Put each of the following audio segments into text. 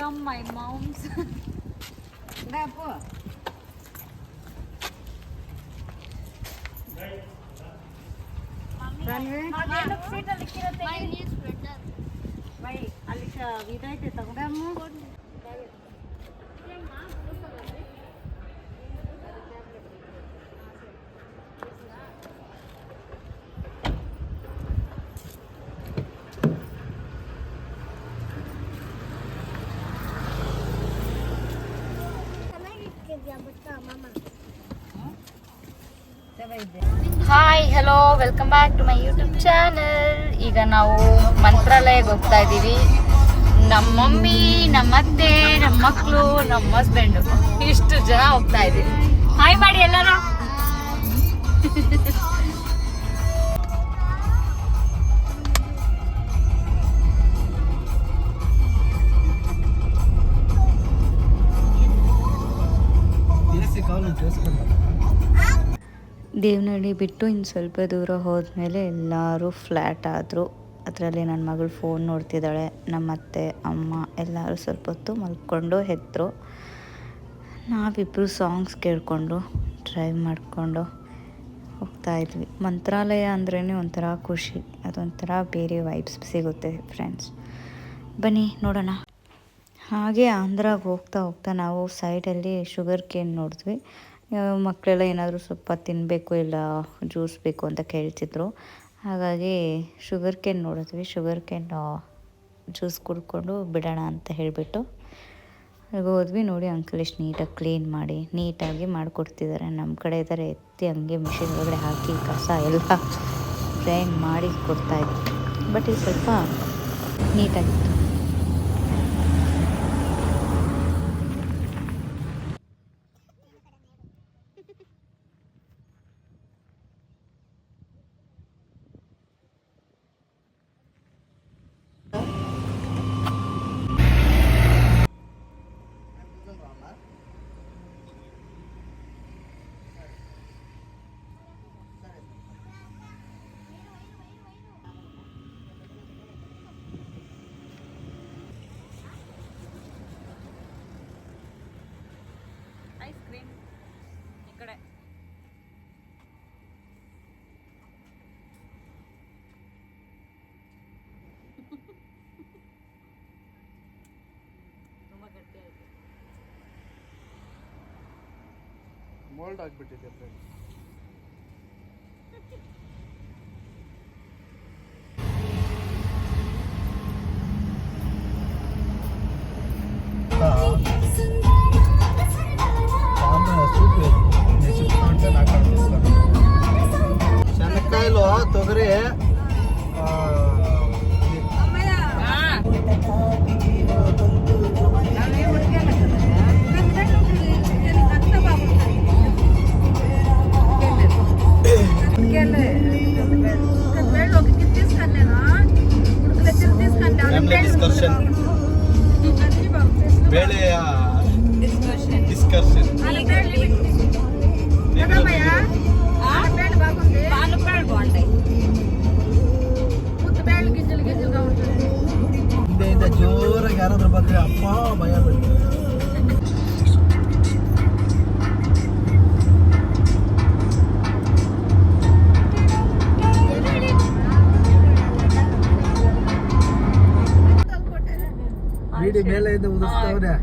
become my mom's. That book. Runway? My knee is better. Why, Alisha, to it's a hi hello welcome back to my YouTube channel ಈಗ ನಾವು ಮಂತ್ರಾಲಯಕ್ಕೆ ಹೋಗ್ತಾ ಇದ್ದೀವಿ ನಮ್ಮ mummy, ನಮ್ಮ ಅತ್ತೆ, ನಮ್ಮ ಮಕ್ಕಳು ನಮ್ಮ ಹಸ್ಬೆಂಡು ಇಷ್ಟು ಜನ ಹೋಗ್ತಾ ಇದ್ದೀವಿ ಹಾಯ್ ಮಾಡಿ ಎಲ್ಲರೂ. ದೇವನಹಳ್ಳಿ ಬಿಟ್ಟು ಇನ್ನು ಸ್ವಲ್ಪ ದೂರ ಹೋದ್ಮೇಲೆ ಎಲ್ಲರೂ ಫ್ಲ್ಯಾಟ್ ಆದರು. ಅದರಲ್ಲಿ ನನ್ನ ಮಗಳು ಫೋನ್ ನೋಡ್ತಿದ್ದಾಳೆ ನಮ್ಮ ಅತ್ತೆ ಅಮ್ಮ ಎಲ್ಲರೂ ಸ್ವಲ್ಪ ಹೊತ್ತು ಮಲ್ಕೊಂಡು ಹೆತ್ತರು ನಾವಿಬ್ಬರು ಸಾಂಗ್ಸ್ ಕೇಳಿಕೊಂಡು ಡ್ರೈವ್ ಮಾಡಿಕೊಂಡು ಹೋಗ್ತಾ ಇದ್ವಿ. ಮಂತ್ರಾಲಯ ಅಂದ್ರೇ ಒಂಥರ ಖುಷಿ, ಅದೊಂಥರ ಬೇರೆ ವೈಬ್ಸ್ ಸಿಗುತ್ತೆ ಫ್ರೆಂಡ್ಸ್ ಬನ್ನಿ, ನೋಡೋಣ. ಹಾಗೆ ಆಂಧ್ರಾಗೆ ಹೋಗ್ತಾ ಹೋಗ್ತಾ ನಾವು ಸೈಡಲ್ಲಿ ಶುಗರ್ ಕೇನ್ ನೋಡಿದ್ವಿ. ಮಕ್ಕಳೆಲ್ಲ ಏನಾದರೂ ಸ್ವಲ್ಪ ತಿನ್ನಬೇಕು ಇಲ್ಲ ಜ್ಯೂಸ್ ಬೇಕು ಅಂತ ಕೇಳ್ತಿದ್ರು. ಹಾಗಾಗಿ ಶುಗರ್ ಕೇನ್ ನೋಡಿದ್ವಿ. ಶುಗರ್ ಕೇನ್ ಜ್ಯೂಸ್ ಕುಡ್ಕೊಂಡು ಬಿಡೋಣ ಅಂತ ಹೇಳಿಬಿಟ್ಟು ಅಲ್ಲಿಗೆ ಹೋದ್ವಿ. ನೋಡಿ ಅಂಕಲ್ ಎಷ್ಟು ನೀಟಾಗಿ ಕ್ಲೀನ್ ಮಾಡಿ, ನೀಟಾಗಿ ಮಾಡಿಕೊಡ್ತಿದ್ದಾರೆ. ನಮ್ಮ ಕಡೆ ಇದ್ದಾರೆ, ಎತ್ತಿ ಹಂಗೆ ಮಿಷಿನ್ ಒಳಗಡೆ ಹಾಕಿ ಕಸ ಎಲ್ಲ ಗ್ರೈಂಡ್ ಮಾಡಿ ಕೊಡ್ತಾಯಿದ್ರು ಬಟ್ ಇದು ಸ್ವಲ್ಪ ನೀಟಾಗಿತ್ತು ಐಸ್ ಕ್ರೀಮ್ ಈ ಕಡೆ ತುಂಬ ಗಟ್ಟಿ ಆಯ್ತು ಮೋಲ್ಡ್ ಆಗಿಬಿಟ್ಟಿದೆ ಫ್ರೆಂಡ್ಸ್ డిస్కషన్ ఇంత జోరగా యారాద్ర పక్కన అప్పా భయపడి வீடு மேல இருந்து உதவுறேன்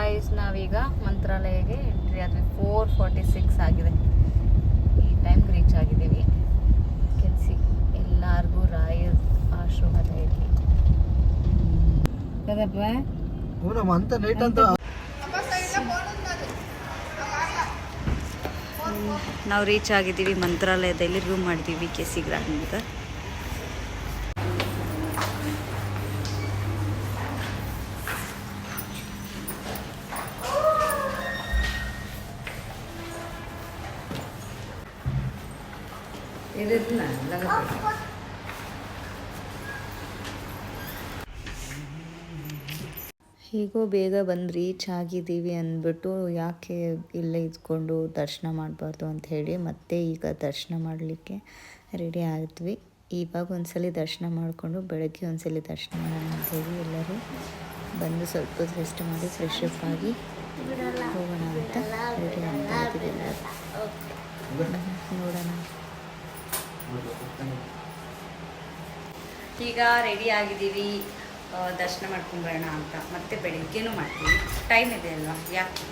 ಗಾಯಸ್ ನಾವೀಗ ಮಂತ್ರಾಲಯಗೆ ಎಂಟ್ರಿ ಆದ್ವಿ ಫೋರ್ ಫಾರ್ಟಿ ಸಿಕ್ಸ್ ಆಗಿದೆ. ಈ ಟೈಮ್ಗೆ ರೀಚ್ ಆಗಿದ್ದೀವಿ. ಕೆಲ್ಸಿ ಎಲ್ಲರಿಗೂ ರಾಯರ್ ಆಶೀರ್ವಾದ ಇರಲಿ ನಾವು ರೀಚ್ ಆಗಿದ್ದೀವಿ ಮಂತ್ರಾಲಯದಲ್ಲಿ ರೂಮ್ ಮಾಡಿದ್ದೀವಿ ಕೆ ಸಿ ಗ್ರಾಂಡ್ ಅಂತ. ಹೇಗೋ ಬೇಗ ಬಂದು ರೀಚ್ ಆಗಿದ್ದೀವಿ ಅಂದ್ಬಿಟ್ಟು ಯಾಕೆ ಇಲ್ಲೇ ಇದ್ಕೊಂಡು ದರ್ಶನ ಮಾಡಬಾರ್ದು ಅಂತ ಹೇಳಿ ಮತ್ತೆ ಈಗ ದರ್ಶನ ಮಾಡಲಿಕ್ಕೆ ರೆಡಿ ಆಗಿದ್ವಿ ಇವಾಗ ಒಂದ್ಸಲಿ ದರ್ಶನ ಮಾಡಿಕೊಂಡು ಬೆಳಗ್ಗೆ ಒಂದ್ಸಲಿ ದರ್ಶನ ಮಾಡೋಣ ಅಂತ ಹೇಳಿ ಎಲ್ಲರೂ ಬಂದು ಸ್ವಲ್ಪ ರೆಸ್ಟ್ ಮಾಡಿ ಫ್ರೆಶ್ ಅಪ್ ಆಗಿ ಹೋಗೋಣ ಅಂತ ರೆಡಿ ಆಗ್ತಾ ಇದ್ದೀವಿ ಎಲ್ಲರೂ ನೋಡೋಣ. ಈಗ ರೆಡಿ ಆಗಿದ್ದೀವಿ. ದರ್ಶನ ಮಾಡ್ಕೊಂಬರೋಣ ಅಂತ. ಮತ್ತೆ ಬೆಳಿಗ್ಗೆನೂ ಮಾಡ್ತೀವಿ. ಟೈಮ್ ಇದೆ ಅಲ್ವಾ? ಯಾಕೆ?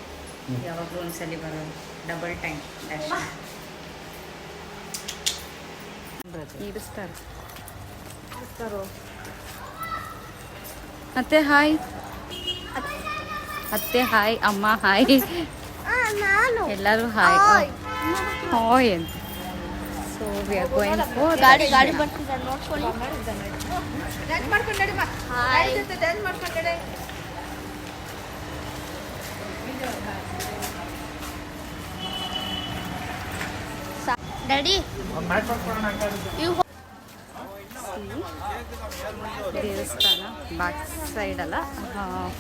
ಯಾವಾಗಲೂ ಒಂದ್ಸಲಿ ಬರೋದು. ಡಬಲ್ ಟೈಮ್ ದರ್ಶನ. ಅತ್ತೆ ಹಾಯ್. ಅತ್ತೆ ಹಾಯ್ ಅಮ್ಮ ಹಾಯ್. ಎಲ್ಲರೂ ಹಾಯ್. ಹಾಯ್ ಅಂತ. ವಿ ಆರ್ ಗೋಯಿಂಗ್ ಗಾಡಿ ಗಾಡಿ ಡ್ಯಾಡಿ ದೇವಸ್ಥಾನ ಬ್ಯಾಕ್ ಸೈಡ್ ಅಲ್ಲ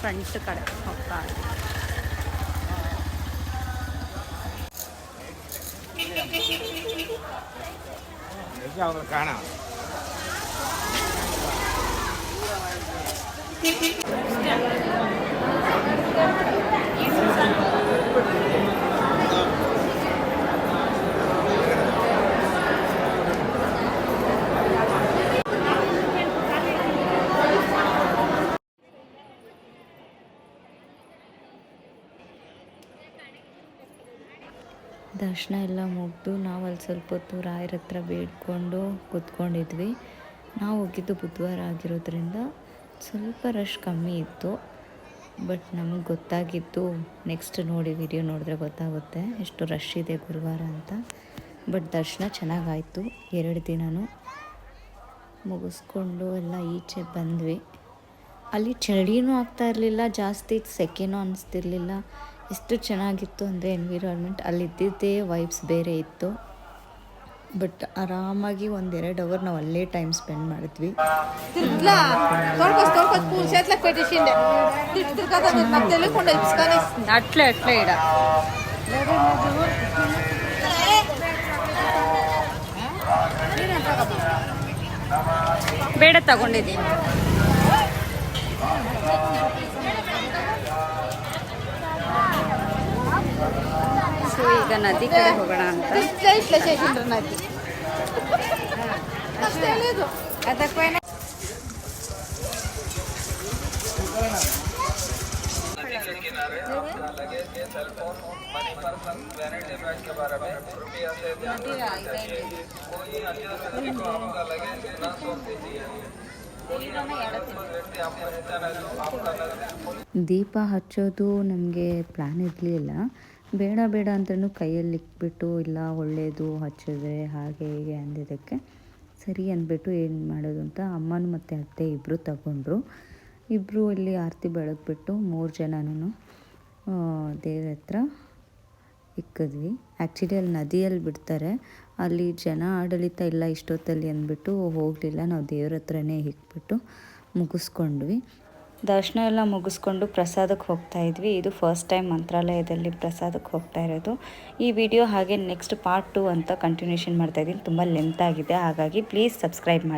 ಫ್ರಂಟ್ ಕಡೆ ಹೋಗ್ತಾ ಇದೆ. 叫着干啊！ದರ್ಶನ ಎಲ್ಲ ಮುಗಿದು ನಾವು ಅಲ್ಲಿ ಸ್ವಲ್ಪ ಹೊತ್ತು ರಾಯರ ಹತ್ರ ಬೇಡ್ಕೊಂಡು ಕೂತ್ಕೊಂಡಿದ್ವಿ. ನಾವು ಹೋಗಿದ್ದು ಬುಧವಾರ ಆಗಿರೋದ್ರಿಂದ ಸ್ವಲ್ಪ ರಶ್ ಕಮ್ಮಿ ಇತ್ತು. ಬಟ್ ನಮಗೆ ಗೊತ್ತಾಗಿತ್ತು ನೆಕ್ಸ್ಟ್ ನೋಡಿ ವಿಡಿಯೋ ನೋಡಿದ್ರೆ ಗೊತ್ತಾಗುತ್ತೆ. ಎಷ್ಟು ರಶ್ ಇದೆ ಗುರುವಾರ ಅಂತ. ಬಟ್ ದರ್ಶನ ಚೆನ್ನಾಗಾಯಿತು. ಎರಡು ದಿನವೂ ಮುಗಿಸ್ಕೊಂಡು ಎಲ್ಲ ಈಚೆ ಬಂದ್ವಿ. ಅಲ್ಲಿ ಚಳಿನೂ ಆಗ್ತಾ ಇರಲಿಲ್ಲ, ಜಾಸ್ತಿ ಸೆಕೆನೂ ಅನಿಸ್ತಿರ್ಲಿಲ್ಲ. ಎಷ್ಟು ಚೆನ್ನಾಗಿತ್ತು ಅಂದರೆ ಎನ್ವಿರಾನ್ಮೆಂಟ್ ಅಲ್ಲಿದ್ದಿದ್ದೇ ವೈಬ್ಸ್ ಬೇರೆ ಇತ್ತು. ಬಟ್ ಆರಾಮಾಗಿ ಒಂದೆರಡು ಅವರ್ ನಾವು ಅಲ್ಲೇ ಟೈಮ್ ಸ್ಪೆಂಡ್ ಮಾಡಿದ್ವಿ. ಅಟ್ಲೇ ಅಟ್ಲೇ ಇಡ. ಬೇಡ ತಗೊಂಡಿದ್ದೀನಿ. नदी कड़े हमण दीप हचो नमें प्लान ಬೇಡ ಬೇಡ ಅಂದ್ರೂ ಕೈಯಲ್ಲಿ ಇಕ್ಬಿಟ್ಟು, ಇಲ್ಲ ಒಳ್ಳೆಯದು ಹಚ್ಚಿದ್ರೆ ಹಾಗೆ ಹೀಗೆ ಅಂದಿದ್ದಕ್ಕೆ ಸರಿ ಅಂದ್ಬಿಟ್ಟು ಏನು ಮಾಡೋದು ಅಂತ ಅಮ್ಮನೂ ಮತ್ತು ಅತ್ತೆ ಇಬ್ಬರು ತಗೊಂಡ್ರು. ಇಬ್ಬರು ಇಲ್ಲಿ ಆರತಿ ಬೆಳಗ್ಬಿಟ್ಟು ಮೂರು ಜನನೂ ದೇವ್ರ ಹತ್ರ ಇಕ್ಕಿದ್ವಿ. ಆ್ಯಕ್ಚುಲಿ ಅಲ್ಲಿ ನದಿಯಲ್ಲಿ ಬಿಡ್ತಾರೆ. ಅಲ್ಲಿ ಜನ ಆಡಳಿತ ಇಲ್ಲ ಇಷ್ಟೊತ್ತಲ್ಲಿ ಅಂದ್ಬಿಟ್ಟು ಹೋಗಲಿಲ್ಲ. ನಾವು ದೇವ್ರ ಹತ್ರನೇ ಇಕ್ಬಿಟ್ಟು ಮುಗಿಸ್ಕೊಂಡ್ವಿ. ದರ್ಶನ ಎಲ್ಲ ಮುಗಿಸ್ಕೊಂಡು ಪ್ರಸಾದಕ್ಕೆ ಹೋಗ್ತಾ ಇದ್ವಿ. ಇದು ಫಸ್ಟ್ ಟೈಮ್ ಮಂತ್ರಾಲಯದಲ್ಲಿ ಪ್ರಸಾದಕ್ಕೆ ಹೋಗ್ತಾ ಇರೋದು. ಈ ವಿಡಿಯೋ ಹಾಗೆ ನೆಕ್ಸ್ಟ್ ಪಾರ್ಟ್ ಟು ಅಂತ ಕಂಟಿನ್ಯೂಷನ್ ಮಾಡ್ತಾ ಇದ್ದೀನಿ. ತುಂಬ ಲೆಂತ್ ಆಗಿದೆ. ಹಾಗಾಗಿ ಪ್ಲೀಸ್ ಸಬ್ಸ್ಕ್ರೈಬ್ ಮಾಡಿ.